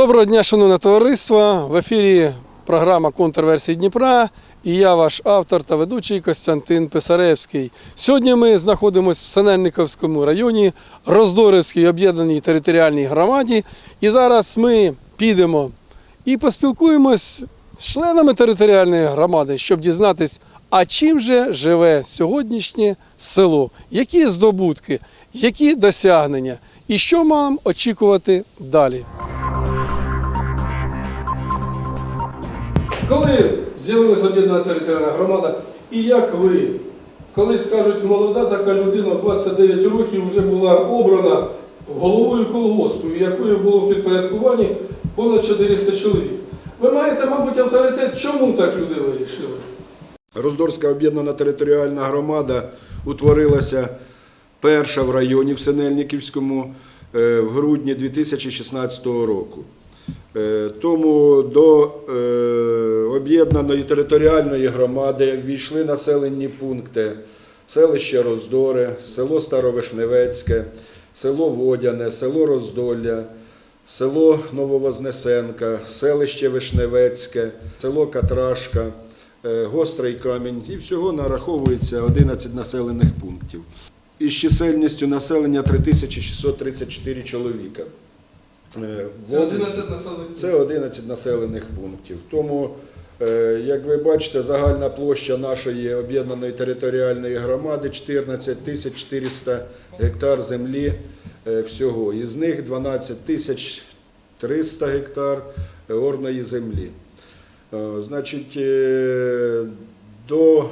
Доброго дня, шановне товариство. В ефірі програма Контрверсії Дніпра. І я ваш автор та ведучий Костянтин Писаревський. Сьогодні ми знаходимося в Синельниковському районі, Роздорівській об'єднаній територіальній громаді. І зараз ми підемо і поспілкуємось з членами територіальної громади, щоб дізнатись, а чим же живе сьогоднішнє село, які здобутки, які досягнення і що нам очікувати далі. Коли з'явилася об'єднана територіальна громада, і як ви, коли скажуть, молода така людина, 29 років, вже була обрана головою колгоспу, якою було в підпорядкуванні понад 400 чоловік. Ви маєте, мабуть, авторитет, чому так люди вирішили? Роздорська об'єднана територіальна громада утворилася перша в районі в Синельниківському е, в грудні 2016 року. Е, Тому до е, об'єднаної територіальної громади війшли населені пункти селище Роздоре, село Старовишневецьке, село Водяне, село Роздолля, село Нововознесенка, селище Вишневецьке, село Катрашка, е, Гострий камінь і всього нараховується 11 населених пунктів. Із чисельністю населення 3634 чоловіка. Е, Це 11 населених. це 11 населених пунктів. Тому, е, як ви бачите, загальна площа нашої об'єднаної територіальної громади 14 тисяч 400 гектар землі е, всього. Із них 12 тисяч 300 гектар орної землі. Значить, до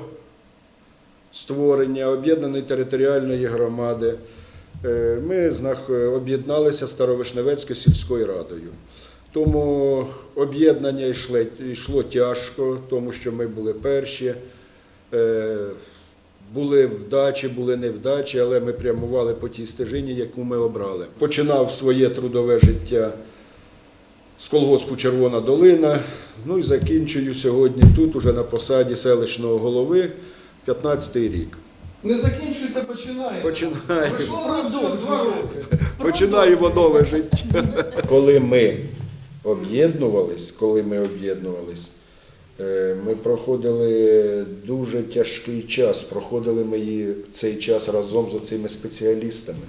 створення об'єднаної територіальної громади ми знах- об'єдналися Старовишневецькою сільською радою. Тому об'єднання йшло, йшло тяжко, тому що ми були перші. Е, Були вдачі, були невдачі, але ми прямували по тій стежині, яку ми обрали. Починав своє трудове життя з колгоспу Червона долина. Ну і закінчую сьогодні тут, уже на посаді селищного голови, 15-й рік. Не закінчуйте, починаєте. Починаємо. Пройшло разом два роки. Починаємо нове життя. Коли ми об'єднувались, коли ми об'єднувались, е, ми проходили дуже тяжкий час. Проходили ми її цей час разом з цими спеціалістами.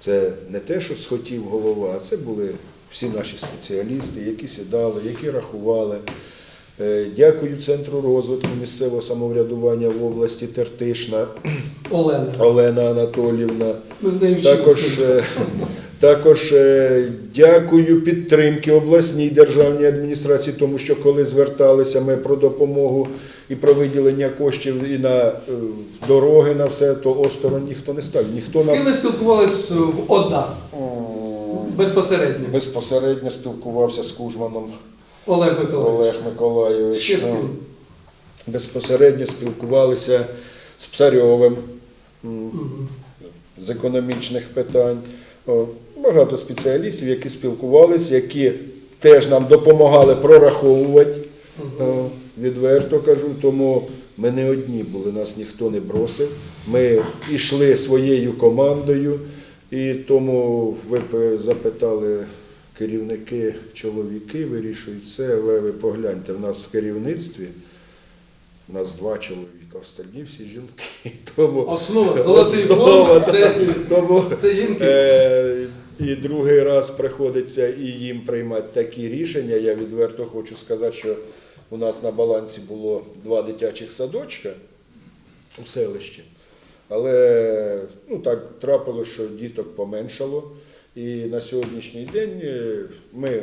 Це не те, що схотів голова, а це були всі наші спеціалісти, які сідали, які рахували. Е, Дякую Центру розвитку місцевого самоврядування в області Тертишна Олена. Олена Анатолівна. Також, е, також е, дякую підтримки обласній державній адміністрації, тому що коли зверталися ми про допомогу і про виділення коштів і на дороги, на все, то осторонь ніхто не став. Ніхто З ким ви нас спілкувалися в ОДА безпосередньо? безпосередньо спілкувався з Кужманом Олег Миколаївич. Олег. Ще з Ну. Безпосередньо спілкувалися з Псарьовим. Мгм. з економічних питань. О, Багато спеціалістів, які спілкувалися, які теж нам допомагали прораховувати, О, відверто кажу. Тому ми не одні були, нас ніхто не бросив. Ми йшли своєю командою, і тому ви запитали керівники, чоловіки вирішують все, але ви погляньте, в нас в керівництві. У нас два чоловіка, остальні всі жінки. Тому Основа, золотий Основа, фонд, це, тому це жінки. Е, і другий раз приходиться і їм приймати такі рішення. Я відверто хочу сказати, що у нас на балансі було два дитячих садочка у селищі. Але ну, так трапилося, що діток поменшало. І на сьогоднішній день е, ми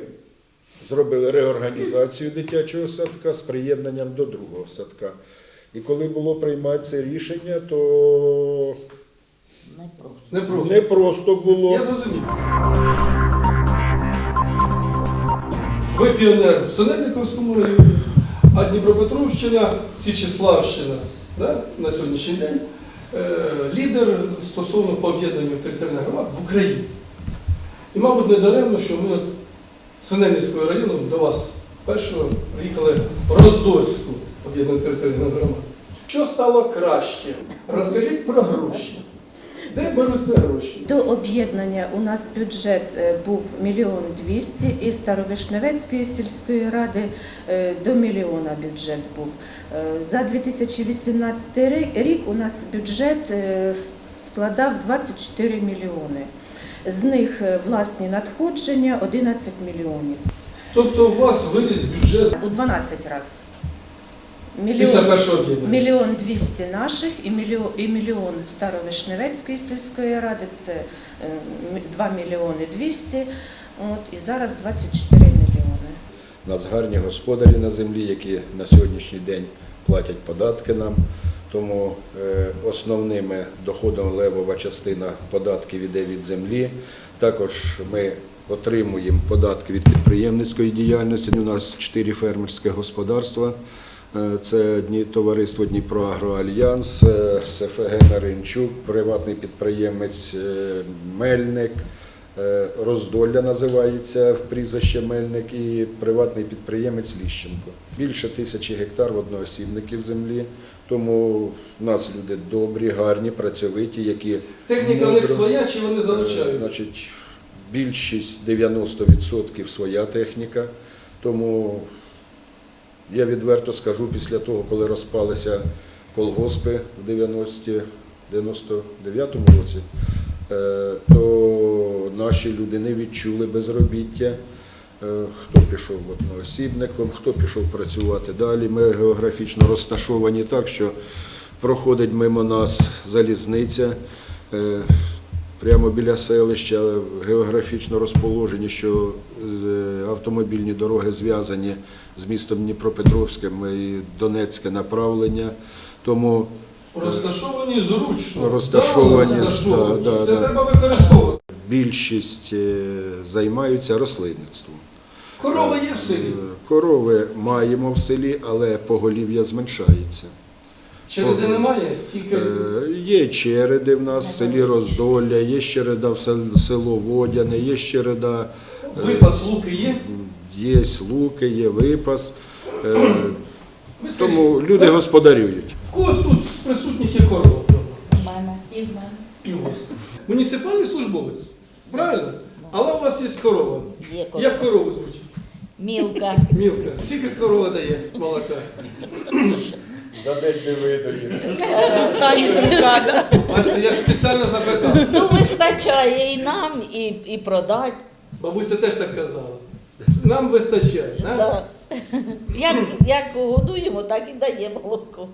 зробили реорганізацію дитячого садка з приєднанням до другого садка. І коли було приймати це рішення, то Не просто. не просто було. Я зрозумів. Ви піонер в Синельниковському районі, а Дніпропетровщина, Січеславщина да, на сьогоднішній день е, лідер стосовно по об'єднанню територіальних громад в Україні. І, мабуть, не даремно, що ми от Синельницького району до вас першого приїхали в Роздорську об'єднану територіальну громаду. Що стало краще? Розкажіть про гроші. Де беруться гроші? До об'єднання у нас бюджет е, був мільйон двісті, і Старовишневецької сільської ради е, до мільйона бюджет був. Е, За 2018 рік- у нас бюджет складав 24 мільйони. З них е, власні надходження 11 мільйонів. Тобто у вас виріс бюджет У 12 разів. Мільйон, мільйон двісті наших і мільйон, і мільйон Старовишневецької сільської ради, це е, 2 мільйони 200, от, і зараз 24 мільйони. У нас гарні господарі на землі, які на сьогоднішній день платять податки нам. Тому е, основними доходом левова частина податків іде від землі. Також ми отримуємо податки від підприємницької діяльності. У нас чотири фермерські господарства. Е, Це товариство Дніпроагроальянс, е, СФГ Наринчук, приватний підприємець Мельник, Роздолля називається прізвище Мельник і приватний підприємець Ліщенко. Більше тисячі гектар в одноосібників землі. Тому в нас люди добрі, гарні, працьовиті, які Техніка у них своя чи вони Е, залучають? Значить, більшість 90% своя техніка. Тому я відверто скажу, після того, коли розпалися колгоспи в 90 99-му році, е, то наші люди не відчули безробіття. Е, Хто пішов одноосібником, хто пішов працювати далі. Ми географічно розташовані так, що проходить мимо нас залізниця. е, Прямо біля селища географічно розположені, що е, автомобільні дороги зв'язані з містом Дніпропетровським і Донецьке направлення. Тому Розташовані зручно. Розташовані, Да, розташовані. да, да, Це да. треба використовувати. більшість е, займаються рослинництвом. Корова є в селі. Е, Корови маємо в селі, але поголів'я зменшається. Череди немає, тільки Е, Є череди в нас в селі Роздолля, є череда в село Водяне, є череда, випас луки є. є луки, є випас. Е, Тому люди господарюють. В когось тут корова вдома? У мене і в мене. І у вас. Муніципальний службовець. Правильно? Але у вас є корова. Є корова. Як корову звучить? Мілка. Мілка. Скільки корова дає молока? За день не рада. Бачите, я ж спеціально запитав. Ну, вистачає і нам, і, і продать. Бабуся теж так казала. Нам вистачає. Да? Да. Як, як годуємо, так і дає молоко.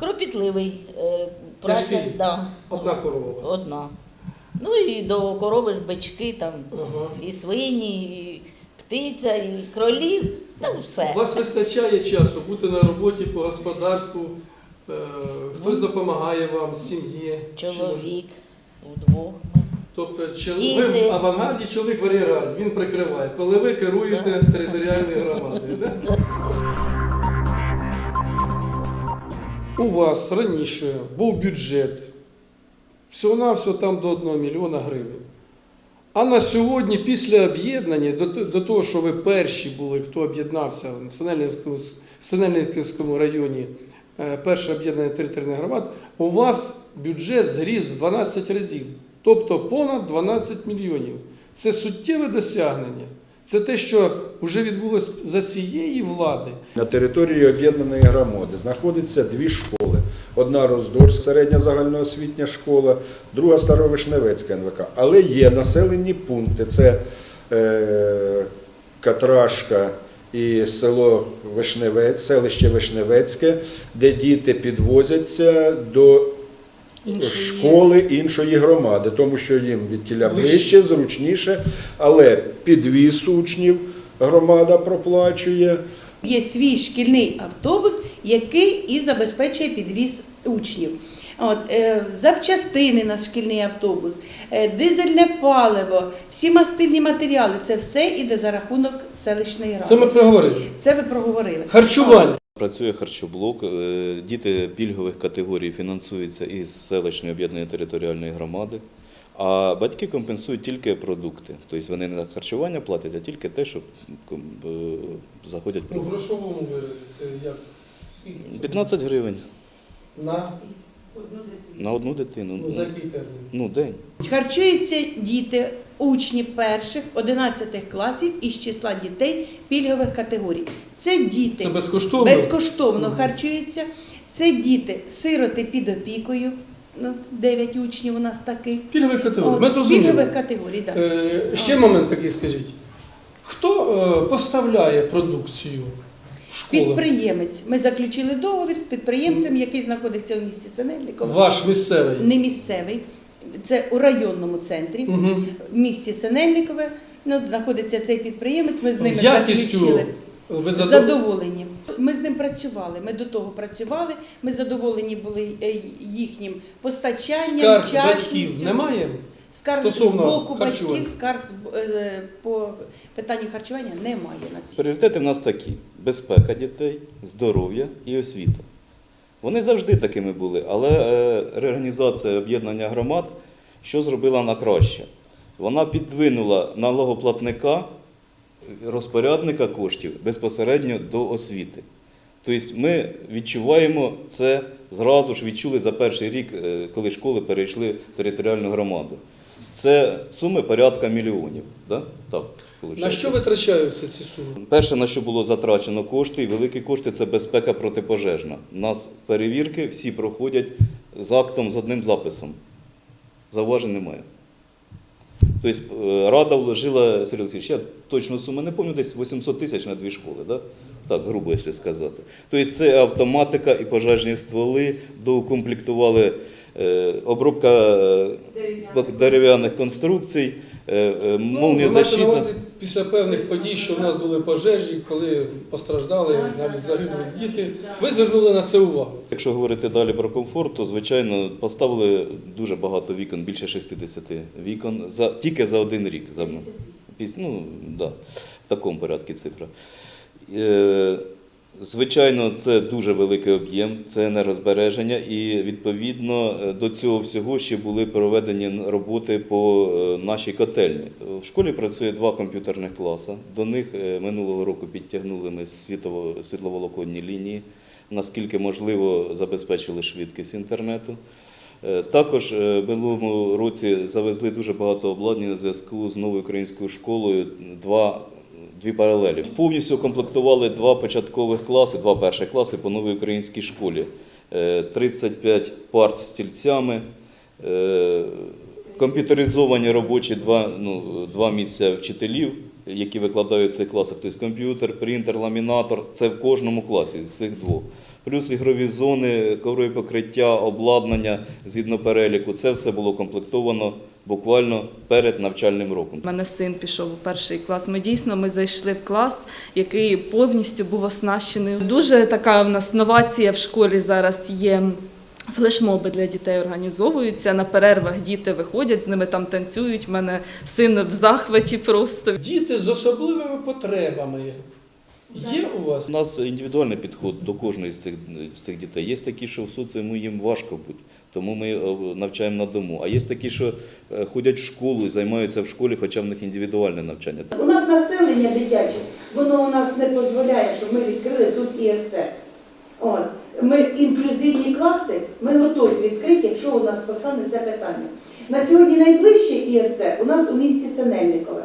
Кропітливий. Е, праця, Тяжкий? да, Одна корова у вас. одна. Ну і до корови ж бички, там, Ага. і свині, і птиця, і кролів, та все. У вас вистачає часу бути на роботі по господарству. Е, Хтось допомагає вам з сім'ї. Чи Чоловік вдвох. ми. Тобто чол- ви Діти. в авангарді, чоловік в ар'єргарді, він прикриває, коли ви керуєте територіальною громадою. Да? У вас раніше був бюджет всього-навсього там до 1 мільйона гривень. А на сьогодні, після об'єднання, до, того, що ви перші були, хто об'єднався в Синельниківському, районі, е, перше об'єднання територіальних громад, у вас бюджет зріс в 12 разів, тобто понад 12 мільйонів. Це суттєве досягнення. Це те, що вже відбулося за цієї влади. На території об'єднаної громади знаходиться дві школи. Одна Роздорська середня загальноосвітня школа, друга Старовишневецька НВК. Але є населені пункти. Це е, Катрашка і село Вишневе, селище Вишневецьке, де діти підвозяться до школи іншої громади, тому що їм від тіля ближче, зручніше, але підвіз учнів громада проплачує. Є свій шкільний автобус, який і забезпечує підвіз учнів. От, е, запчастини на шкільний автобус, е, дизельне паливо, всі мастильні матеріали це все іде за рахунок селищної ради. Це ми проговорили. Це ви проговорили. Харчування. Працює харчоблок. Е, Діти пільгових категорій фінансуються із селищної об'єднаної територіальної громади, а батьки компенсують тільки продукти. Тобто вони не на харчування платять, а тільки те, що е, заходять Ну, в грошовому це як? 15 гривень. На На одну дитину. Ну, за який термін? Ну, день. Харчуються діти, учні перших 11 класів із числа дітей пільгових категорій. Це діти Це безкоштовно? безкоштовно харчуються. Це діти, сироти під опікою. Ну, 9 учнів у нас таких. Пільгові категорії. О, Ми зрозуміли. Пільгових категорій, так. Е, ще момент такий скажіть. Хто е, поставляє продукцію в школи? Підприємець. Ми заключили договір з підприємцем, який знаходиться у місті Синельниково. Ваш місцевий. Не місцевий. Це у районному центрі. Угу. В місті Синельникове ну, знаходиться цей підприємець. Ми з ними Якістю заключили. ви задов... Задоволені. Ми з ним працювали. Ми до того працювали. Ми задоволені були е, їхнім постачанням, скарг батьків немає? Скарг стосовно з боку харчування? батьків, скарг з- е, по питанню харчування немає на сьогодні. Пріоритети в нас такі: безпека дітей, здоров'я і освіта. Вони завжди такими були, але е, реорганізація об'єднання громад що зробила на краще? Вона підвинула налогоплатника, розпорядника коштів безпосередньо до освіти. Тобто ми відчуваємо це зразу ж відчули за перший рік, е, коли школи перейшли в територіальну громаду. Це суми порядка мільйонів. Да? Так, На що витрачаються ці суми? Перше, на що було затрачено кошти, і великі кошти це безпека протипожежна. У нас перевірки всі проходять з актом, з одним записом. Зауважень немає. Тобто е, рада вложила, Сергій Олексійович, я точну суму не пам'ятаю, десь 800 тисяч на дві школи, да? так, грубо якщо сказати. Тобто це автоматика і пожежні стволи, доукомплектували обробка е, дерев'яних конструкцій, е, е, Ну, защита. після певних подій, що в нас були пожежі, коли постраждали, навіть загинули діти, ви звернули на це увагу. Якщо говорити далі про комфорт, то звичайно поставили дуже багато вікон, більше 60 вікон за тільки за один рік. За ну, да, в такому порядку цифра. Звичайно, це дуже великий об'єм, це енергозбереження, і відповідно е, до цього всього ще були проведені роботи по е, нашій котельні. В школі працює два комп'ютерних класи. До них е, минулого року підтягнули ми світово, світловолоконні лінії, наскільки можливо забезпечили швидкість інтернету. Також минулому році завезли дуже багато обладнання зв'язку з новою українською школою. Два дві паралелі. Повністю укомплектували два початкових класи, два перших класи по новій українській школі. Е, 35 парт з стільцями, е, комп'ютеризовані робочі два, ну, два місця вчителів, які викладають в цих класах. Тобто комп'ютер, принтер, ламінатор це в кожному класі з цих двох. Плюс ігрові зони, коврові покриття, обладнання згідно переліку. Це все було комплектовано буквально перед навчальним роком. У мене син пішов у перший клас. Ми дійсно ми зайшли в клас, який повністю був оснащений. Дуже така в нас новація в школі зараз є. Флешмоби для дітей організовуються. На перервах діти виходять, з ними там танцюють. У мене син в захваті просто. Діти з особливими потребами є у вас? У нас індивідуальний підход до кожної з цих, з цих дітей. Є такі, що в соціуму їм важко бути, тому ми е, навчаємо на дому. А є такі, що е, ходять в школу і займаються в школі, хоча в них індивідуальне навчання. У нас населення дитяче, воно у нас не дозволяє, щоб ми відкрили тут ІРЦ. От. Ми інклюзивні класи, ми готові відкрити, якщо у нас постане це питання. На сьогодні найближче ІРЦ у нас у місті Синельникове.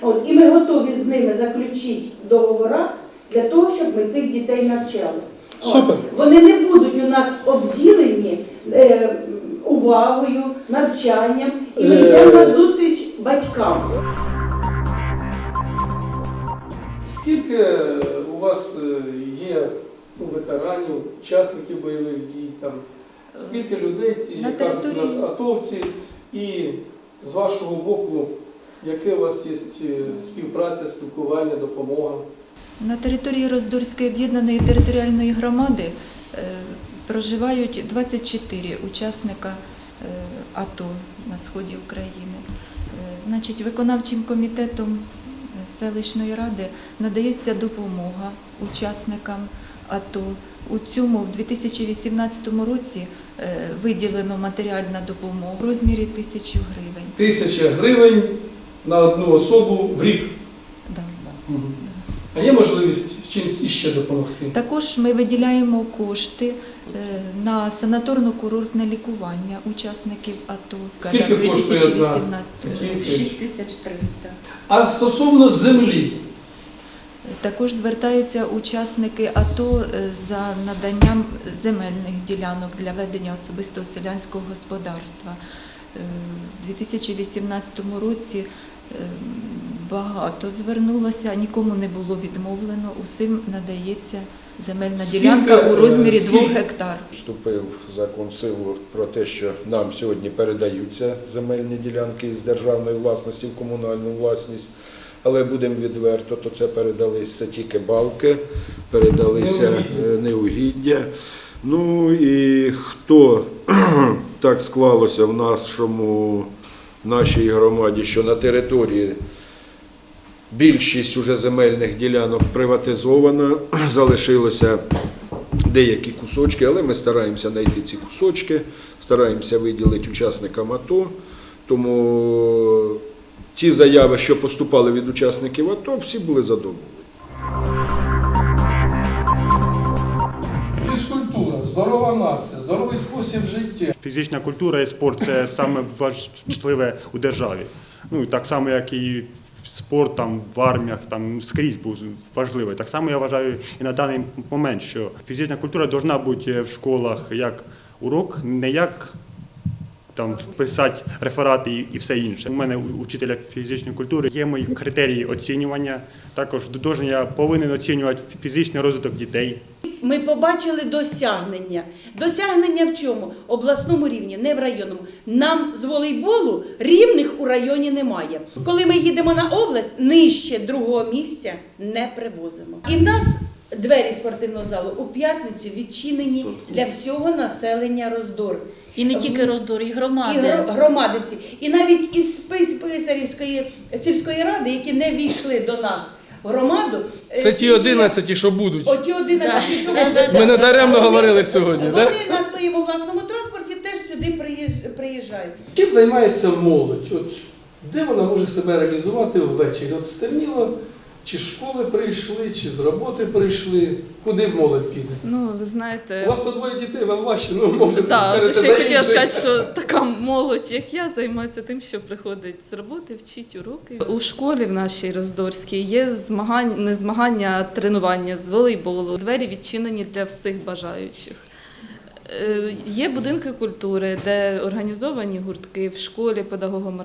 От. І ми готові з ними заключити договори для того, щоб ми цих дітей навчали. От. Супер. Вони не будуть у нас обділені е, увагою, навчанням, і ми Е. йдемо на зустріч батькам. Скільки у вас е, є ну, ветеранів, учасників бойових дій, там, скільки людей, ті, На кажуть, у нас атовці, і з вашого боку, яке у вас є е, співпраця, спілкування, допомога? На території Роздорської об'єднаної територіальної громади е, проживають 24 учасника е, АТО на сході України. Е, Значить, виконавчим комітетом е, селищної ради надається допомога учасникам АТО. У цьому в 2018 році виділено матеріальна допомога в розмірі тисячу гривень. Тисяча гривень на одну особу в рік. Да. А є можливість чимось іще допомогти? Також ми виділяємо кошти на санаторно-курортне лікування учасників АТО Скільки в коштує 2018 році. 6300. А стосовно землі, Також звертаються учасники АТО е, за наданням земельних ділянок для ведення особистого селянського господарства. Е, В 2018 році е, багато звернулося, нікому не було відмовлено, усім надається земельна ділянка у е, розмірі 2 гектар. Вступив закон в силу про те, що нам сьогодні передаються земельні ділянки з державної власності в комунальну власність. Але будемо відверто, то це передалися тільки балки, передалися Неугіддя. е. Ну і хто так склалося в нашому, в нашій громаді, що на території більшість уже земельних ділянок приватизована, залишилося деякі кусочки, але ми стараємося знайти ці кусочки, стараємося виділити учасникам АТО. Тому ті заяви, що поступали від учасників АТО, всі були задоволені. фізкультура, здорова нація, здоровий спосіб життя. Фізична культура і спорт це саме важливе у державі. Ну і так само, як і спорт там в арміях, там скрізь був важливий. Так само я вважаю і на даний момент, що фізична культура повинна бути в школах як урок, не як там писати реферати і, і все інше. У мене учителя фізичної культури є мої критерії оцінювання. Також дуже я повинен оцінювати фізичний розвиток дітей. Ми побачили досягнення. Досягнення в чому? Обласному рівні, не в районному. Нам з волейболу рівних у районі немає. Коли ми їдемо на область, нижче другого місця не привозимо. І в нас двері спортивного залу у п'ятницю відчинені для всього населення роздор. І не тільки роздор, і І громади. гро- громади всі. І навіть із Писарівської сільської ради, які не війшли до нас громаду. е, Це ті 11, що будуть. Оті 11, що будуть. Ми не даремно говорили сьогодні. Вони Да? на своєму власному транспорті теж сюди приїж- приїжджають. Чим займається молодь? От, де вона може себе реалізувати ввечері? От стемніло, чи з школи прийшли, чи з роботи прийшли. Куди молодь піде? Ну, ви У знаєте, вас то двоє дітей, вам важче, ну може скажете це ще я хотіла сказати, що така молодь, як я, займається тим, що приходить з роботи, вчить уроки. У школі в нашій Роздорській є змагання, не змагання, а тренування з волейболу. Двері відчинені для всіх бажаючих. Е, Є будинки культури, де організовані гуртки в школі педагогом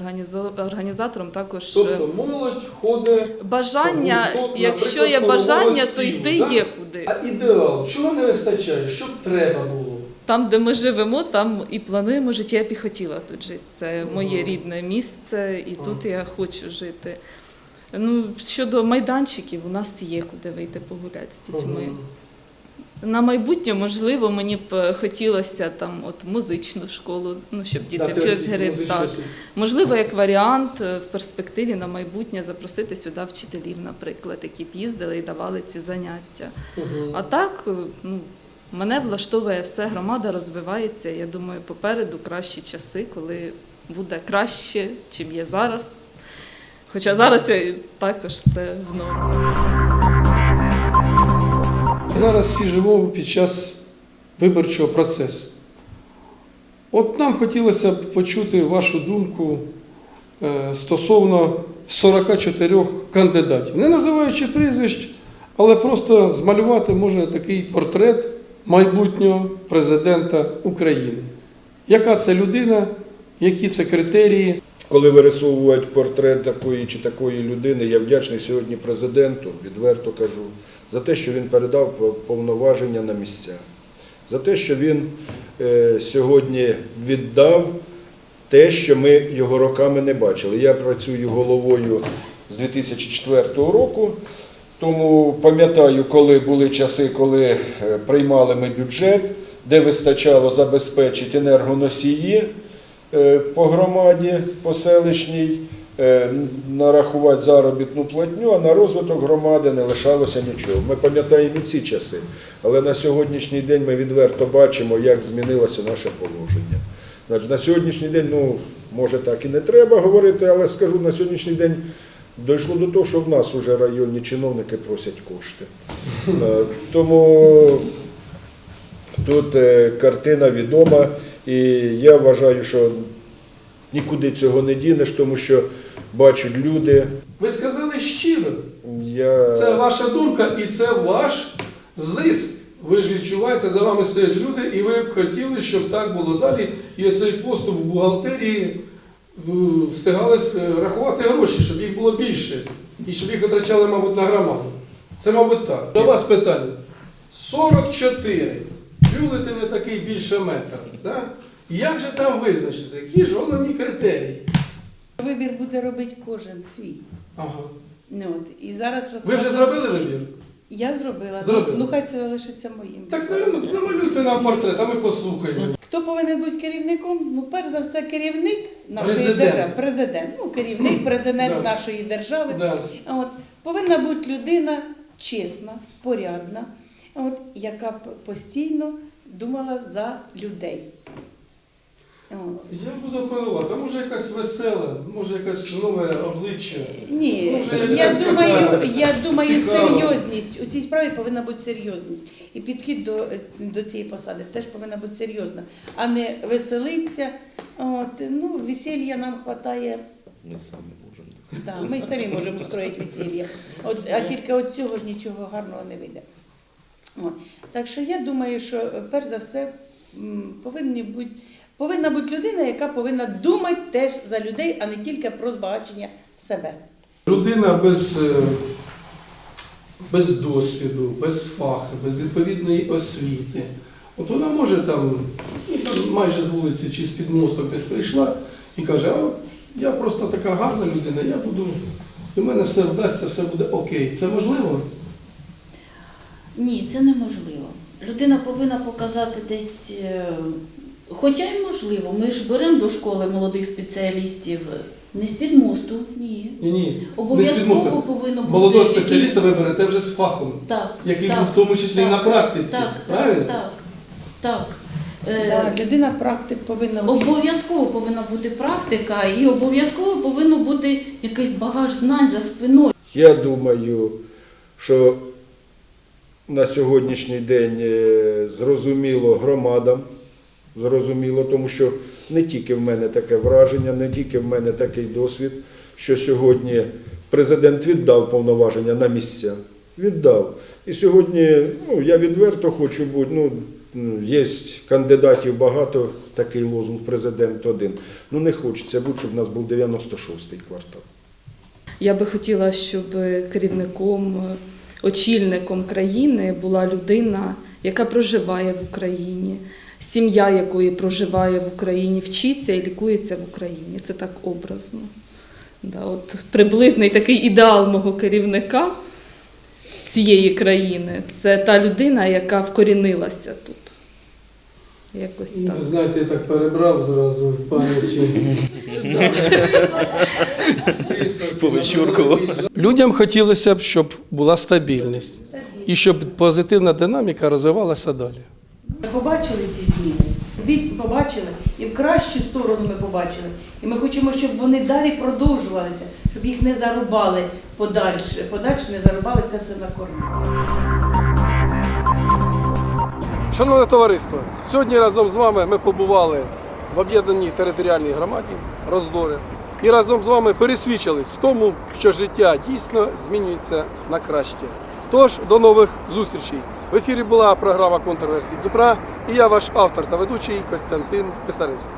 організатором також е, Тобто молодь ходить. бажання. гурток, Якщо є бажання, то йти да? є куди. А ідеал, чого не вистачає? Що б треба було? Там, де ми живемо, там і плануємо життя. Я б і хотіла тут жити. Це моє рідне місце, і тут я хочу жити. Ну, щодо майданчиків, у нас є куди вийти погуляти з дітьми. На майбутнє, можливо, мені б е, хотілося там от музичну школу, ну щоб діти Да, вчились теж гри. Так. Можливо, як варіант е, в перспективі на майбутнє запросити сюди вчителів, наприклад, які б їздили і давали ці заняття. Мгм. А так, е, ну, мене влаштовує все, громада розвивається. Я думаю, попереду кращі часи, коли буде краще, чим є зараз. Хоча зараз я також все в нормі. Зараз всі живемо під час виборчого процесу. От нам хотілося б почути вашу думку е, стосовно 44 кандидатів. Не називаючи прізвищ, але просто змалювати може такий портрет майбутнього президента України. Яка це людина, які це критерії? Коли вирисовують портрет такої чи такої людини, я вдячний сьогодні президенту, відверто кажу, за те, що він передав повноваження на місця, за те, що він е, сьогодні віддав те, що ми його роками не бачили. Я працюю головою з 2004 року, тому пам'ятаю, коли були часи, коли е, приймали ми бюджет, де вистачало забезпечити енергоносії е, по громаді, по селищній, нарахувати заробітну платню, а на розвиток громади не лишалося нічого. Ми пам'ятаємо і ці часи, але на сьогоднішній день ми відверто бачимо, як змінилося наше положення. Значить, на сьогоднішній день, ну, може так і не треба говорити, але скажу, на сьогоднішній день Дійшло до того, що в нас вже районні чиновники просять кошти. Е, Тому тут е, картина відома, і я вважаю, що нікуди цього не дінеш, тому що бачать люди. Ви сказали щиро. Я... Це ваша думка і це ваш зиск. Ви ж відчуваєте, за вами стоять люди, і ви б хотіли, щоб так було далі. І оцей поступ в бухгалтерії встигали е, рахувати гроші, щоб їх було більше. І щоб їх витрачали, мабуть, на громаду. Це, мабуть, так. До вас питання. 44. Бюлетень такий більше метра. Да? Як же там визначиться? Які ж головні критерії? Вибір буде робити кожен свій. Ага. Ну, от, і зараз Ви вже зробили вибір? Я зробила. Зробили. Ну хай це лишиться моїм. Так ну, намалюйте нам портрет, а ми послухаємо. Хто повинен бути керівником? Ну, перш за все, керівник нашої Президент. держави, президент. Ну, керівник, президент Да. нашої держави. Да. От, повинна бути людина чесна, порядна, от, яка постійно думала за людей. От. Я буду апелувати, а може якась весела, може якесь нове обличчя. Ні, Може, я якась думаю, я думаю, цікава. серйозність. У цій справі повинна бути серйозність. І підхід до, до цієї посади теж повинна бути серйозна, а не веселиться. От, ну, весілля нам вистачає. Ми самі можемо. Да, ми й самі можемо устроїти весілля. От, а тільки від цього ж нічого гарного не вийде. От. Так що я думаю, що перш за все м, повинні бути, повинна бути людина, яка повинна думати теж за людей, а не тільки про збагачення себе. Людина без, е, без досвіду, без фаху, без відповідної освіти. От вона може там, ну, майже з вулиці чи з-під мосток десь прийшла і каже, а я просто така гарна людина, я буду, і в мене все вдасться, все буде окей. Це можливо? Ні, це неможливо. Людина повинна показати десь, е, хоча й можливо, ми ж беремо до школи молодих спеціалістів не з-під мосту, ні. Ні, ні. Обов'язково повинно бути. Молодого якийсь- спеціаліста ви берете вже з фахом, Так, який так, був в тому числі і на практиці. Так, правильно? так, так. так. Е, Да, людина практик повинна бути. Обов'язково повинна бути практика і обов'язково повинно бути якийсь багаж знань за спиною. Я думаю, що на сьогоднішній день е, зрозуміло громадам, зрозуміло, тому що не тільки в мене таке враження, не тільки в мене такий досвід, що сьогодні президент віддав повноваження на місця. Віддав. І сьогодні, ну, я відверто хочу бути, ну, є кандидатів багато, такий лозунг президент один. Ну не хочеться бути, щоб у нас був 96-й квартал. Я би хотіла, щоб керівником, очільником країни була людина, яка проживає в Україні, сім'я якої проживає в Україні, вчиться і лікується в Україні. Це так образно. Да, от приблизний такий ідеал мого керівника цієї країни це та людина, яка вкорінилася тут. Якось так. Ви знаєте, я так перебрав зразу в пам'яті. Повечіркував. Людям хотілося б, щоб була стабільність і щоб позитивна динаміка розвивалася далі. Ми побачили ці зміни, Бі- побачили і в кращу сторону ми побачили. І ми хочемо, щоб вони далі продовжувалися, щоб їх не зарубали подальше, подальше не зарубали це все на корм. Шановне товариство, сьогодні разом з вами ми побували в об'єднаній територіальній громаді Роздори і разом з вами пересвідчились в тому, що життя дійсно змінюється на краще. Тож до нових зустрічей. В ефірі була програма Контроверсії Дніпра і я ваш автор та ведучий Костянтин Писаревський.